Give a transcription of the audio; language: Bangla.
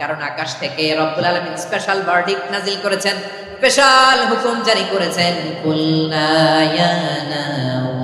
কারণ আকাশ থেকে রব্বুল আলমিন স্পেশাল বার্ডিক নাজিল করেছেন। স্পেশাল হুকুম জারি করেছেন। কুল্লা নারু